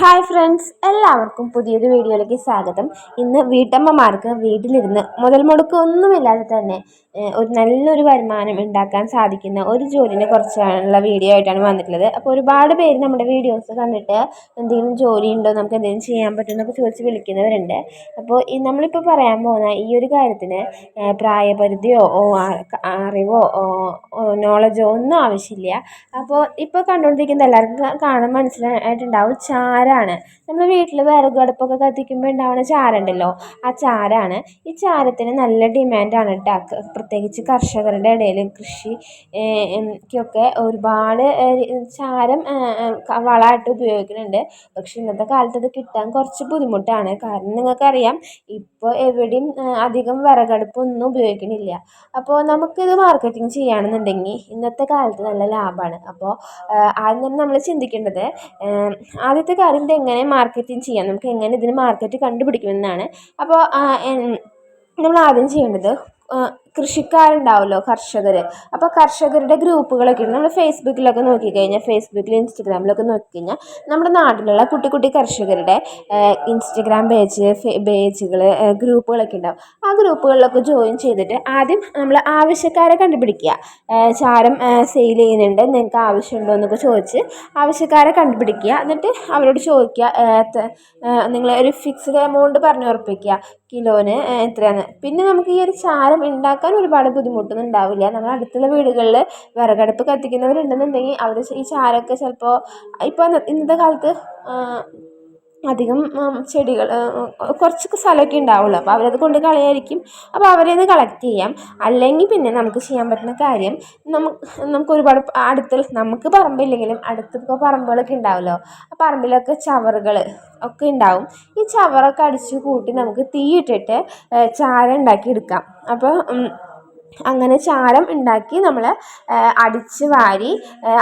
Hi friends എല്ലാവർക്കും പുതിയൊരു വീഡിയോയിലേക്ക് സ്വാഗതം. ഇന്ന് വീട്ടമ്മമാർക്ക് വീട്ടിലിരുന്ന് മുതൽ മുടക്കൊന്നുമില്ലാതെ തന്നെ ഒരു നല്ലൊരു വരുമാനം ഉണ്ടാക്കാൻ സാധിക്കുന്ന ഒരു ജോലിനെ കുറിച്ചുള്ള വീഡിയോ ആയിട്ടാണ് വന്നിട്ടുള്ളത്. അപ്പോൾ ഒരുപാട് പേര് നമ്മുടെ വീഡിയോസ് കണ്ടിട്ട് എന്തെങ്കിലും ജോലി ഉണ്ടോ നമുക്ക് എന്തെങ്കിലും ചെയ്യാൻ പറ്റുമോ എന്നൊക്കെ ചോദിച്ച് വിളിക്കുന്നവരുണ്ട്. അപ്പോൾ ഈ നമ്മളിപ്പോൾ പറയാൻ പോകുന്ന ഈ ഒരു കാര്യത്തിന് പ്രായപരിധിയോ അറിവോ നോളജോ ഒന്നും ആവശ്യമില്ല. അപ്പോൾ ഇപ്പോൾ കണ്ടുകൊണ്ടിരിക്കുന്ന എല്ലാവർക്കും കാണാൻ മനസ്സിലായിട്ടുണ്ടാവും. ചാരാണ് നമ്മൾ വീട്ടിൽ വിറകടുപ്പൊക്കെ കത്തിക്കുമ്പോൾ ഉണ്ടാവുന്ന ചാരമുണ്ടല്ലോ ആ ചാരാണ്. ഈ ചാരത്തിന് നല്ല ഡിമാൻഡാണ് കേട്ടോ പ്രത്യേകിച്ച് കർഷകരുടെ ഇടയിൽ കൃഷി ക്കൊക്കെ ഒരുപാട് ചാരം വളമായിട്ട് ഉപയോഗിക്കുന്നുണ്ട് പക്ഷെ ഇന്നത്തെ കാലത്ത് അത് കിട്ടാൻ കുറച്ച് ബുദ്ധിമുട്ടാണ്. കാരണം നിങ്ങൾക്കറിയാം ഇപ്പോൾ എവിടെയും അധികം വിറകടുപ്പൊന്നും ഉപയോഗിക്കണില്ല. അപ്പോൾ നമുക്കിത് മാർക്കറ്റിംഗ് ചെയ്യുകയാണെന്നുണ്ടെങ്കിൽ ഇന്നത്തെ കാലത്ത് നല്ല ലാഭമാണ് അപ്പോൾ ആദ്യം നമ്മൾ ചിന്തിക്കേണ്ടത് ആദ്യത്തെ കാര്യം ഇത് എങ്ങനെ മാർക്കറ്റിംഗ് ചെയ്യാം? നമുക്ക് എങ്ങനെ ഇതിന് മാർക്കറ്റ് കണ്ടുപിടിക്കുമെന്നാണ്. അപ്പോൾ നമ്മൾ ആദ്യം ചെയ്യേണ്ടത് കൃഷിക്കാരുണ്ടാവുമല്ലോ കർഷകർ അപ്പോൾ കർഷകരുടെ ഗ്രൂപ്പുകളൊക്കെ ഉണ്ട്. നമ്മൾ ഫേസ്ബുക്കിലൊക്കെ നോക്കിക്കഴിഞ്ഞാൽ ഫേസ്ബുക്കിൽ ഇൻസ്റ്റഗ്രാമിലൊക്കെ നോക്കിക്കഴിഞ്ഞാൽ നമ്മുടെ നാട്ടിലുള്ള കുട്ടി കുട്ടി കർഷകരുടെ ഇൻസ്റ്റഗ്രാം പേജ് പേജുകൾ ഗ്രൂപ്പുകളൊക്കെ ഉണ്ടാവും. ആ ഗ്രൂപ്പുകളിലൊക്കെ ജോയിൻ ചെയ്തിട്ട് ആദ്യം നമ്മൾ ആവശ്യക്കാരെ കണ്ടുപിടിക്കുക. ചാരം സെയിൽ ചെയ്യുന്നുണ്ട് നിങ്ങൾക്ക് ആവശ്യമുണ്ടോ എന്നൊക്കെ ചോദിച്ച് ആവശ്യക്കാരെ കണ്ടുപിടിക്കുക. എന്നിട്ട് അവരോട് ചോദിക്കുക നിങ്ങൾ ഒരു ഫിക്സ്ഡ് എമൗണ്ട് പറഞ്ഞ് ഉറപ്പിക്കുക കിലോന് എത്രയാണ്? പിന്നെ നമുക്ക് ഈ ഒരു ചാരം ഉണ്ടാക്കാൻ ഒരുപാട് ബുദ്ധിമുട്ടൊന്നും ഉണ്ടാവില്ല നമ്മുടെ അടുത്തുള്ള വീടുകളിൽ വിറകടുപ്പ് കത്തിക്കുന്നവരുണ്ടെന്നുണ്ടെങ്കിൽ അവർ ഈ ചാരമൊക്കെ ചിലപ്പോൾ ഇപ്പോൾ ഇന്നത്തെ കാലത്ത് അധികം ചെടികൾ കുറച്ചൊക്കെ സ്ഥലമൊക്കെ ഉണ്ടാവുള്ളൂ. അപ്പോൾ അവരത് കൊണ്ട് കളയായിരിക്കും. അപ്പോൾ അവരെ അത് കളക്ട് ചെയ്യാം. അല്ലെങ്കിൽ പിന്നെ നമുക്ക് ചെയ്യാൻ പറ്റുന്ന കാര്യം നമുക്ക് നമുക്ക് ഒരുപാട് അടുത്ത് നമുക്ക് പറമ്പില്ലെങ്കിലും അടുത്തൊക്കെ പറമ്പുകളൊക്കെ ഉണ്ടാവുമല്ലോ. ആ പറമ്പിലൊക്കെ ചവറുകൾ ഒക്കെ ഉണ്ടാവും. ഈ ചവറൊക്കെ അടിച്ച് കൂട്ടി നമുക്ക് തീയിട്ടിട്ട് ചാരം ഉണ്ടാക്കി എടുക്കാം അപ്പോൾ അങ്ങനെ ചാരം ഉണ്ടാക്കി നമ്മൾ അടിച്ച് വാരി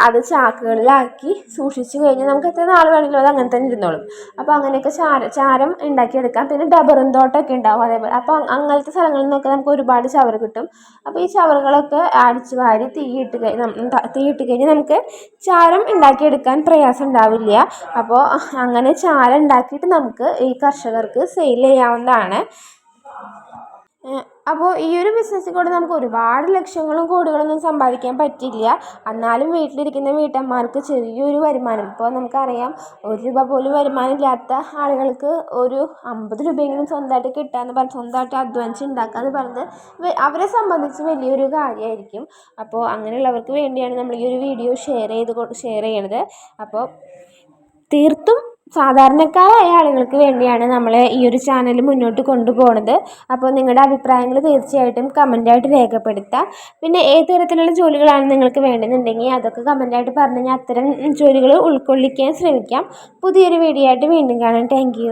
അത് ചാക്കുകളിലാക്കി സൂക്ഷിച്ച് കഴിഞ്ഞാൽ നമുക്ക് എത്ര നാൾ വേണമെങ്കിലും അത് അങ്ങനെ തന്നെ ഇരുന്നോളും. അപ്പോൾ അങ്ങനെയൊക്കെ ചാര ചാരം ഉണ്ടാക്കിയെടുക്കാം. പിന്നെ ഡബറും തോട്ടമൊക്കെ ഉണ്ടാവും അതേപോലെ. അപ്പോൾ അങ്ങനത്തെ സ്ഥലങ്ങളിൽ നിന്നൊക്കെ നമുക്ക് ഒരുപാട് ചവറ് കിട്ടും. അപ്പോൾ ഈ ചവറുകളൊക്കെ അടിച്ച് വാരി തീയിട്ട് തീയിട്ട് കഴിഞ്ഞാൽ നമുക്ക് ചാരം ഉണ്ടാക്കിയെടുക്കാൻ പ്രയാസം ഉണ്ടാവില്ല. അപ്പോൾ അങ്ങനെ ചാരം ഉണ്ടാക്കിയിട്ട് നമുക്ക് ഈ കർഷകർക്ക് സെയിൽ ചെയ്യാവുന്നതാണ്. അപ്പോൾ ഈ ഒരു ബിസിനസ്സിൽ കൂടെ നമുക്ക് ഒരുപാട് ലക്ഷങ്ങളും കോടികളൊന്നും സമ്പാദിക്കാൻ പറ്റില്ല എന്നാലും വീട്ടിലിരിക്കുന്ന വീട്ടമ്മമാർക്ക് ചെറിയൊരു വരുമാനം. ഇപ്പോൾ നമുക്കറിയാം ഒരു രൂപ പോലും വരുമാനം ഇല്ലാത്ത ആളുകൾക്ക് ഒരു അമ്പത് രൂപയെങ്കിലും സ്വന്തമായിട്ട് കിട്ടുകയെന്ന് പറഞ്ഞ് സ്വന്തമായിട്ട് അധ്വാനിച്ച് ഉണ്ടാക്കുക എന്ന് പറയുന്നത് അവരെ സംബന്ധിച്ച് വലിയൊരു കാര്യമായിരിക്കും. അപ്പോൾ അങ്ങനെയുള്ളവർക്ക് വേണ്ടിയാണ് നമ്മൾ ഈ ഒരു വീഡിയോ ഷെയർ ചെയ്ത് ഷെയർ ചെയ്യണത്. അപ്പോൾ തീർത്തും സാധാരണക്കാരായ ആളുകൾക്ക് വേണ്ടിയാണ് നമ്മൾ ഈ ഒരു ചാനൽ മുന്നോട്ട് കൊണ്ടുപോകുന്നത് അപ്പോൾ നിങ്ങളുടെ അഭിപ്രായങ്ങൾ തീർച്ചയായിട്ടും കമന്റായിട്ട് രേഖപ്പെടുത്തുക പിന്നെ ഏത് തരത്തിലുള്ള ജോലികളാണ് നിങ്ങൾക്ക് വേണ്ടതെന്നുണ്ടെങ്കിൽ അതൊക്കെ കമന്റായിട്ട് പറഞ്ഞു കഴിഞ്ഞാൽ അത്തരം ജോലികൾ ഉൾക്കൊള്ളിക്കാൻ ശ്രമിക്കാം. പുതിയൊരു വീഡിയോ ആയിട്ട് വീണ്ടും കാണാം. താങ്ക്